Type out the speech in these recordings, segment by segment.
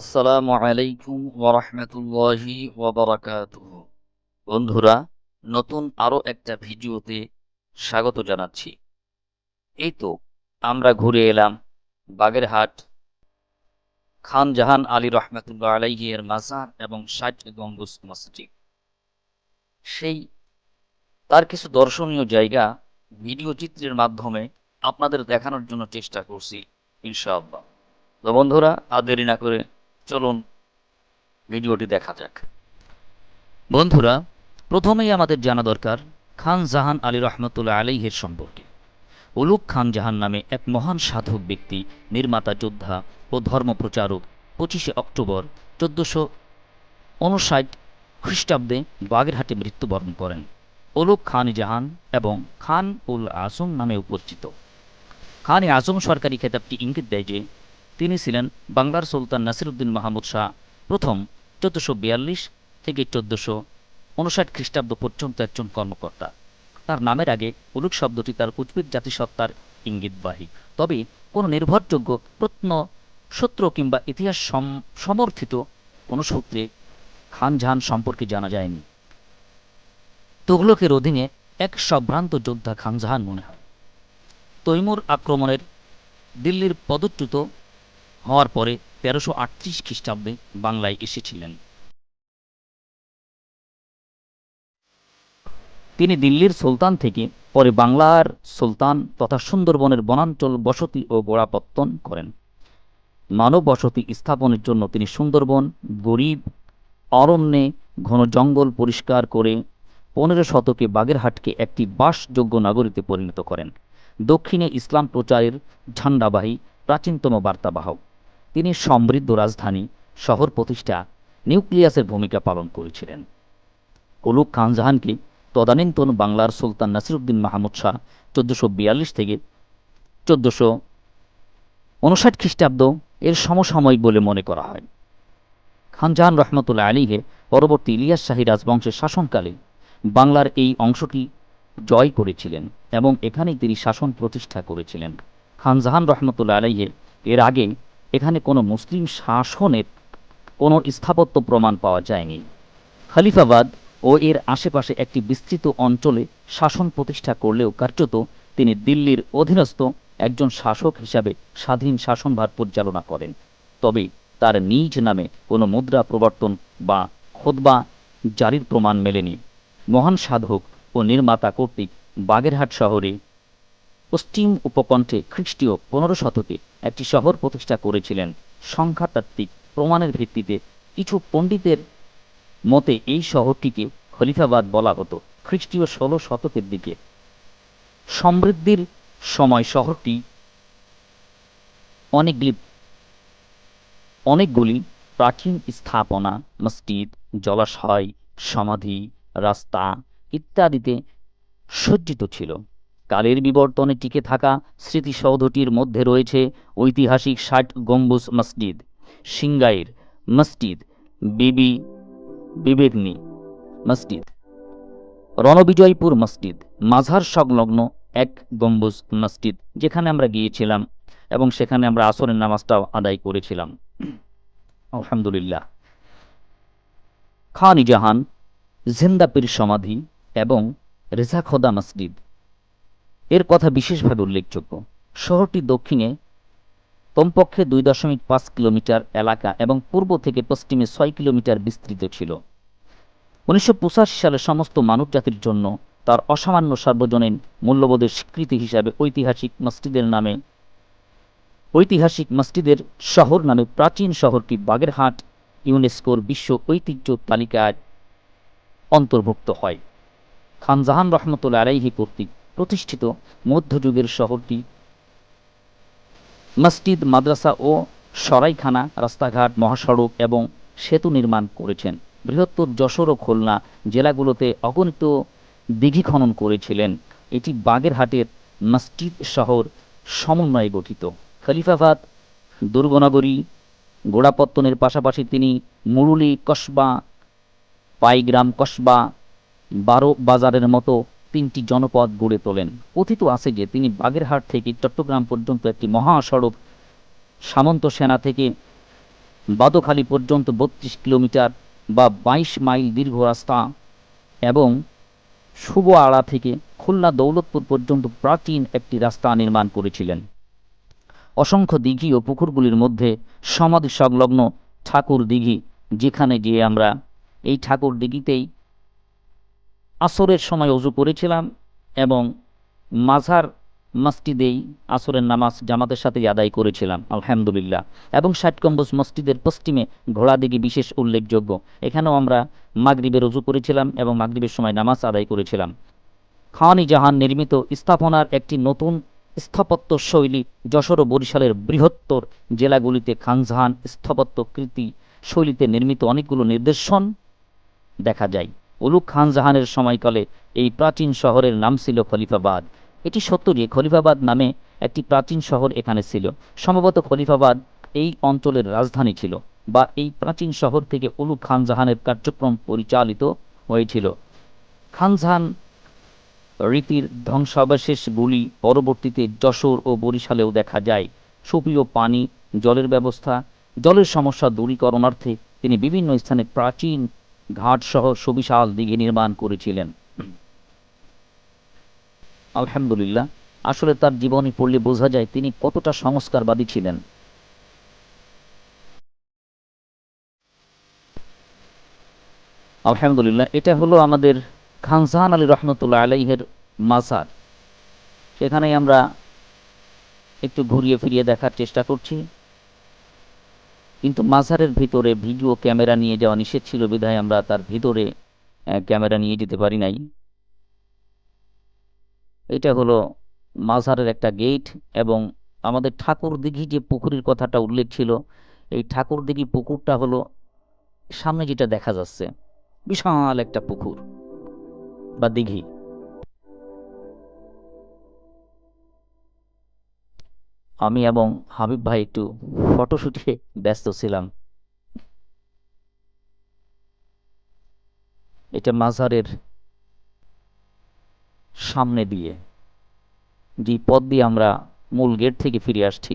আসসালামু আলাইকুম ওরহমতুল্লাহি ওবরাকাতুহ বন্ধুরা, নতুন আরও একটা ভিডিওতে স্বাগত জানাচ্ছি। এই তো আমরা ঘুরে এলাম বাগেরহাট। খান জাহান আলী রহমতুল্লাহ এর মাজার এবং ষাট গম্বুজ মসজিদ। সেই, তার কিছু দর্শনীয় জায়গা ভিডিও চিত্রের মাধ্যমে আপনাদের দেখানোর জন্য চেষ্টা করছি, ইনশাআল্লাহ। তো বন্ধুরা, আর দেরি না করে চলুন, ভিডিওটি দেখা যাক। বন্ধুরা, প্রথমেই আমাদের জানা দরকার খান জাহান আলী রহমতুল্লাহ আলাইহের সম্পর্কে। উলুক খান জাহান নামে এক মহান সাধক ব্যক্তি, নির্মাতা, যোদ্ধা ও ধর্মপ্রচারক পঁচিশে অক্টোবর চোদ্দোশো উনষাট খ্রিস্টাব্দে বাগেরহাটে মৃত্যুবরণ করেন। উলুক খান জাহান এবং খান উল আসম নামে পরিচিত খান আজম সরকারি খেতাবটি ইঙ্গিত দেয় যে তিনি ছিলেন বাংলার সুলতান নাসিরুদ্দিন মাহমুদ শাহ। প্রথম চোদ্দোশো বিয়াল্লিশ থেকে চোদ্দোশো উনষাট খ্রিস্টাব্দ পর্যন্ত একজন কর্মকর্তা। তার নামের আগে উলুক শব্দটি তার উদ্ভিদ জাতিসত্তার ইঙ্গিতবাহী। তবে কোনো নির্ভরযোগ্য প্রত্ন, সূত্র কিংবা ইতিহাস সম- সমর্থিত কোনো সূত্রে খান জাহান সম্পর্কে জানা যায়নি। তুগলকের অধীনে এক সম্ভ্রান্ত যোদ্ধা খানজাহান মনে হয়। তৈমুর আক্রমণের দিল্লির পদচ্যুত হওয়ার পরে তেরোশো আটত্রিশ খ্রিস্টাব্দে বাংলায় এসেছিলেন। তিনি দিল্লির সুলতান থেকে পরে বাংলার সুলতান তথা সুন্দরবনের বনাঞ্চল বসতি ও গোড়াপত্তন করেন। মানব বসতি স্থাপনের জন্য তিনি সুন্দরবন, গরিব, অরণ্যে ঘন জঙ্গল পরিষ্কার করে পনেরো শতকে বাগেরহাটকে একটি বাসযোগ্য নগরীতে পরিণত করেন। দক্ষিণে ইসলাম প্রচারের ঝান্ডাবাহী প্রাচীনতম বার্তাবাহক। তিনি সমৃদ্ধ রাজধানী, শহর প্রতিষ্ঠা, নিউক্লিয়াসের ভূমিকা পালন করেছিলেন। কলুক খান জাহানকে তদানীন্তন বাংলার সুলতান নাসিরুদ্দিন মাহমুদ শাহ চোদ্দোশো বিয়াল্লিশ থেকে চোদ্দোশো উনষাট খ্রিস্টাব্দ এর সমসাময়িক বলে মনে করা হয়। খানজাহান রহমতুল্লাহ আলীহে পরবর্তী ইলিয়াস শাহী রাজবংশের শাসনকালে বাংলার এই অংশটি জয় করেছিলেন এবং এখানেই তিনি শাসন প্রতিষ্ঠা করেছিলেন। খানজাহান রহমতুল্লাহ আলাইহে এর আগে এখানে কোনো মুসলিম শাসনের কোনো স্থাপত্য প্রমাণ পাওয়া যায়নি। খালিফাবাদ ও এর আশেপাশে একটি বিস্তৃত অঞ্চলে শাসন প্রতিষ্ঠা করলেও কার্যত তিনি দিল্লির অধীনস্থ একজন শাসক হিসাবে স্বাধীন শাসনভার পরিচালনা করেন। তবে তার নিজ নামে কোনো মুদ্রা প্রবর্তন বা খোদবা জারির প্রমাণ মেলেনি। মহান সাধক ও নির্মাতা কর্তৃক বাগেরহাট শহরে পশ্চিম উপকণ্ঠে খ্রিস্টীয় পনেরো শতকে একটি শহর প্রতিষ্ঠা করেছিলেন। সংখ্যাতাত্ত্বিক প্রমাণের ভিত্তিতে কিছু পণ্ডিতের মতে এই শহরটিকে খলিফাবাদ বলা হতো, খ্রিস্টীয় ষোলো শতকের দিকে। সমৃদ্ধির সময় শহরটি অনেকগুলি অনেকগুলি প্রাচীন স্থাপনা, মসজিদ, জলাশয়, সমাধি, রাস্তা ইত্যাদিতে সজ্জিত ছিল। কালের বিবর্তনে টিকে থাকা স্মৃতিসৌধটির মধ্যে রয়েছে ঐতিহাসিক ষাট গম্বুজ মসজিদ, সিঙ্গাইর মসজিদ, বিবি বিবেকনি মসজিদ, রণবিজয়পুর মসজিদ, মাঝার সংলগ্ন এক গম্বুজ মসজিদ যেখানে আমরা গিয়েছিলাম এবং সেখানে আমরা আসরের নামাজটাও আদায় করেছিলাম। আলহামদুলিল্লাহ। খান জাহান জিন্দাপির সমাধি এবং রেজাখোদা মসজিদ এর কথা বিশেষভাবে উল্লেখযোগ্য। শহরটি দক্ষিণে কমপক্ষে দুই দশমিক পাঁচ কিলোমিটার এলাকা এবং পূর্ব থেকে পশ্চিমে ছয় কিলোমিটার বিস্তৃত ছিল। উনিশশো পঁচাশি সালে সমস্ত মানবজাতির জন্য তার অসামান্য সার্বজনীন মূল্যবোধের স্বীকৃতি হিসাবে ঐতিহাসিক মসজিদের নামে, ঐতিহাসিক মসজিদের শহর নামে প্রাচীন শহরটি বাগেরহাট ইউনেস্কোর বিশ্ব ঐতিহ্য তালিকায় অন্তর্ভুক্ত হয়। খানজাহান রহমতুল্লা আলাইহি কর্তৃক প্রতিষ্ঠিত মধ্যযুগের শহরটি মসজিদ, মাদ্রাসা ও সরাইখানা, রাস্তাঘাট, মহাসড়ক এবং সেতু নির্মাণ করেছেন। বৃহত্তর যশোর ও খুলনা জেলাগুলোতে অগণিত দিঘি খনন করেছিলেন। এটি বাগেরহাটের মসজিদ শহর সমন্বয়ে গঠিত। খলিফাবাদ, দুর্গনগরী, গোড়াপত্তনের পাশাপাশি তিনি মুরুলি, কসবা, পাইগ্রাম, কসবা, বারো বাজারের মতো তিনটি জনপদ গড়ে তোলেন। কথিত আছে যে তিনি বাগেরহাট থেকে চট্টগ্রাম পর্যন্ত একটি মহাসড়ক, সামন্ত সেনা থেকে বাদোখালী পর্যন্ত বত্রিশ কিলোমিটার বা বাইশ মাইল দীর্ঘ রাস্তা এবং শুভ আড়া থেকে খুলনা দৌলতপুর পর্যন্ত প্রাচীন একটি রাস্তা নির্মাণ করেছিলেন। অসংখ্য দিঘি ও পুকুরগুলির মধ্যে সমাধি সংলগ্ন ঠাকুর দিঘি, যেখানে গিয়ে আমরা এই ঠাকুর দিঘিতেই আসরের সময় অজু করেছিলাম এবং মাঝার মসজিদেই আসরের নামাজ জামাতের সাথে আদায় করেছিলাম, আলহামদুলিল্লাহ। এবং ষাট গম্বুজ মসজিদের পশ্চিমে ঘোড়া দিঘি বিশেষ উল্লেখযোগ্য। এখানেও আমরা মাগরিবের অজু করেছিলাম এবং মাগরিবের সময় নামাজ আদায় করেছিলাম। খাওয়ানি জাহান নির্মিত স্থাপনার একটি নতুন স্থাপত্য শৈলী যশোর ও বরিশালের বৃহত্তর জেলাগুলিতে খানজাহান স্থাপত্য কৃতি শৈলীতে নির্মিত অনেকগুলো নিদর্শন দেখা যায়। উলুক খানজাহানের সময়কালে এই প্রাচীন শহরের নাম ছিল খলিফাবাদ। এটি সত্য যে খলিফাবাদ নামে একটি প্রাচীন শহর এখানে ছিল। সম্ভবত খলিফাবাদ এই অঞ্চলের রাজধানী ছিল বা এই প্রাচীন শহর থেকে উলুক খানজাহানের কার্যক্রম পরিচালিত হয়েছিল। খানজাহান রীতির ধ্বংসাবশেষগুলি পরবর্তীতে যশোর ও বরিশালেও দেখা যায়। সুপ্রিয় পানি, জলের ব্যবস্থা, জলের সমস্যা দূরীকরণার্থে তিনি বিভিন্ন স্থানে প্রাচীন ঘাটসহ সুবিশাল দিঘি নির্মাণ করেছিলেন। আলহামদুলিল্লাহ, আসলে তার জীবনী পড়লে বোঝা যায় তিনি কতটা সংস্কারবাদী ছিলেন। আলহামদুলিল্লাহ, এটা হলো আমাদের খানজাহান আলী রহমতুল্লাহ আলাইহের মাজার। সেখানে আমরা একটু ঘুরিয়ে ফিরিয়ে দেখার চেষ্টা করছি। কিন্তু মাজারের ভিতরে ভিডিও ক্যামেরা নিয়ে যাওয়া নিষেধ ছিল বিধায় আমরা তার ভিতরে ক্যামেরা নিয়ে যেতে পারি নাই। এটা হলো মাজারের একটা গেট এবং আমাদের ঠাকুর দিঘি যে পুকুরের কথাটা উল্লেখ ছিল, এই ঠাকুর দিঘি পুকুরটা হলো সামনে যেটা দেখা যাচ্ছে, বিশাল একটা পুকুর বা দিঘি। আমি এবং হাবিব ভাই একটু ফটোশুটে ব্যস্ত ছিলাম। এটা মাজারের সামনে দিয়ে, যে পথ দিয়ে আমরা মূল গেট থেকে ফিরে আসছি।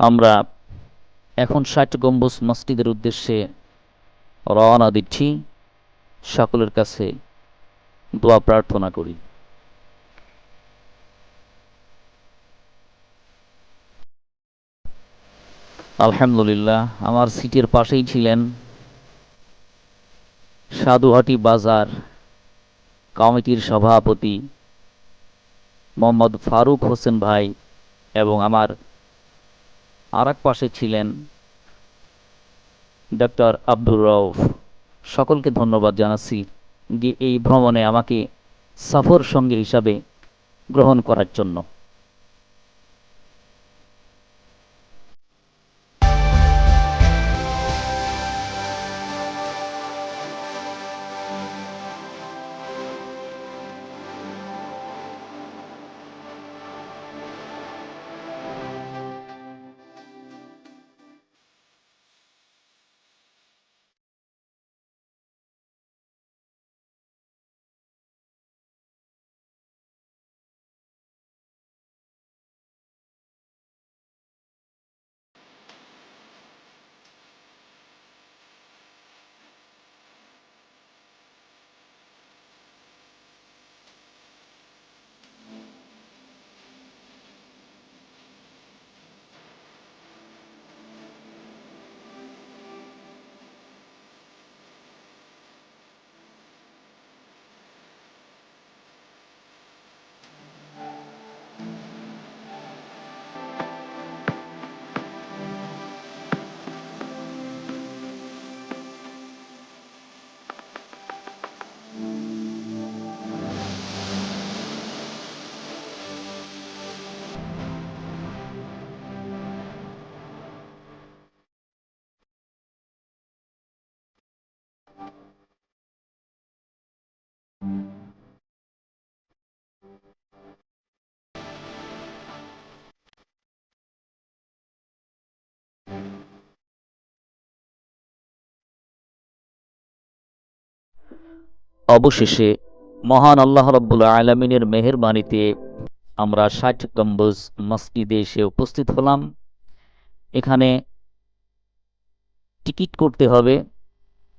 আমরা এখন ষাট গম্বুজ মসজিদের উদ্দেশ্যে রওনা দিচ্ছি। সকলের কাছে দোয়া প্রার্থনা করি। আলহামদুলিল্লাহ, আমার সিটের পাশেই ছিলেন সাধুহাটি বাজার কমিটির সভাপতি মোহাম্মদ ফারুক হোসেন ভাই এবং আমার আর পাশে ছিলেন ডক্টর আব্দুর রউফ। সকলকে ধন্যবাদ জানাচ্ছি যে এই ভ্রমণে আমাকে সফর সঙ্গী হিসাবে গ্রহণ করার জন্য। অবশেষে মহান আল্লাহ রব্বুল আলমিনের মেহেরবানিতে আমরা ষাট গম্বুজ মসজিদে এসে উপস্থিত হলাম। এখানে টিকিট করতে হবে।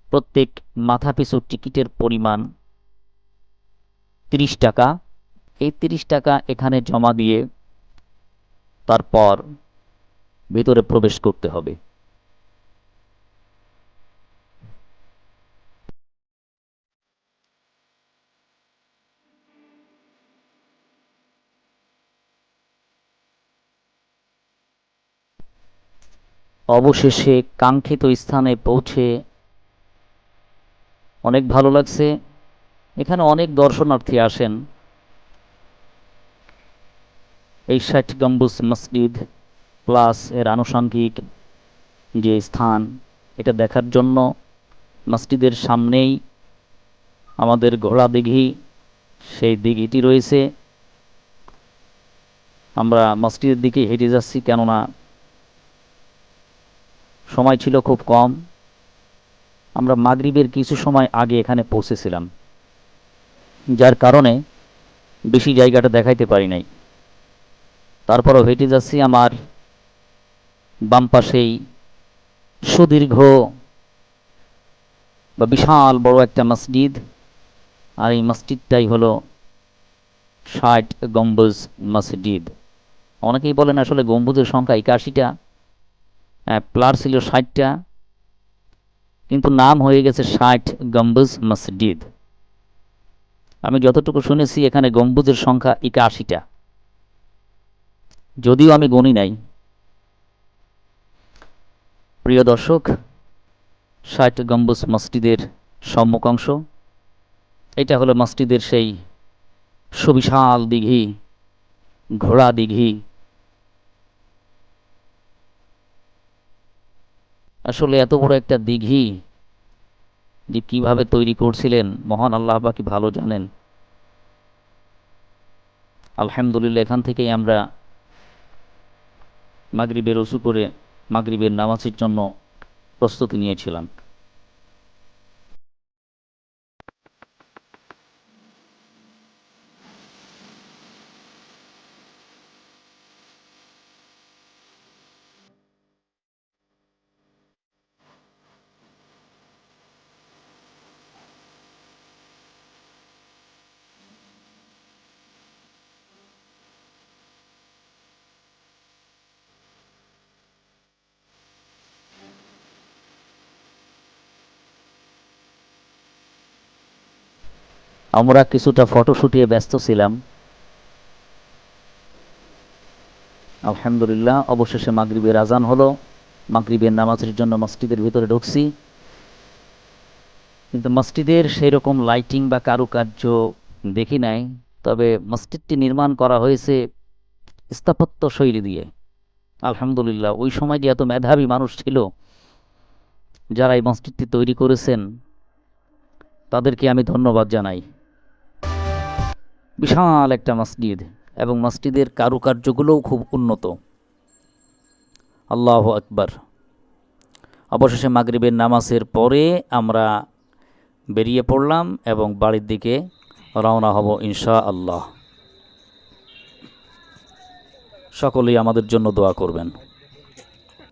প্রত্যেক মাথাপিছু টিকিটের পরিমাণ তিরিশ টাকা। এই তিরিশ টাকা এখানে জমা দিয়ে তারপর ভেতরে প্রবেশ করতে হবে। অবশেষে কাঙ্ক্ষিত স্থানে পৌঁছে অনেক ভালো লাগছে। এখানে অনেক দর্শনার্থী আসেন। এই ষাট গম্বুজ মসজিদ প্লাস এর আনুষঙ্গিক যে স্থান, এটা দেখার জন্য মসজিদের সামনেই আমাদের ঘোড়া দিঘি, সেই দিঘিটি রয়েছে। আমরা মসজিদের দিকে হেঁটে যাচ্ছি কেননা সময় ছিল খুব কম। আমরা মাগরিবের কিছু সময় আগে এখানে পৌঁছেছিলাম, যার কারণে বেশি জায়গাটা দেখাইতে পারি নাই। তারপরও হেঁটে যাচ্ছি আমার বাম পাশেই সুদীর্ঘ বা বিশাল বড় একটা মসজিদ, আর এই মসজিদটাই হলো ষাট গম্বুজ মসজিদ। অনেকেই বলেন আসলে গম্বুজের সংখ্যা একাশিটা। প্লার ছিল ষাটটা, কিন্তু নাম হয়ে গেছে ষাট গম্বুজ মসজিদ। আমি যতটুকু শুনেছি, এখানে গম্বুজের সংখ্যা একাশিটা। যদিও আমি গণি নাই। প্রিয় দর্শক, ষাট গম্বুজ মসজিদের সম্মুখ অংশ, এটা হলো মসজিদের সেই সুবিশাল দিঘি, ঘোড়া দিঘি আসলে এত বড় একটা দিঘি যে কীভাবে তৈরি করছিলেন? মহান আল্লাহ বাকি ভালো জানেন? আলহামদুলিল্লাহ, এখান থেকেই আমরা মাগরিবের উঁচু করে মাগরিবের নামাজের জন্য প্রস্তুতি নিয়েছিলাম। আমরা কিছুটা ফটোশুটে ব্যস্ত ছিলাম। আলহামদুলিল্লাহ, অবশেষে মাগরিবের আজান হলো। মাগরিবের নামাজের জন্য মসজিদের ভিতরে ঢুকছি। কিন্তু মসজিদের সেই রকম লাইটিং বা কারুকার্য দেখি নাই। তবে মসজিদটি নির্মাণ করা হয়েছে স্থাপত্য শৈলী দিয়ে। আলহামদুলিল্লাহ, ওই সময় যে এত মেধাবী মানুষ ছিল, যারা এই মসজিদটি তৈরি করেছেন, তাদেরকে আমি ধন্যবাদ জানাই। বিশাল একটা মসজিদ এবং মসজিদের কারুকার্যগুলোও খুব উন্নত। আল্লাহ আকবার। অবশেষে মাগরিবের নামাজের পরে আমরা বেরিয়ে পড়লাম এবং বাড়ির দিকে রওনা হব ইনশা আল্লাহ সকলেই আমাদের জন্য দোয়া করবেন।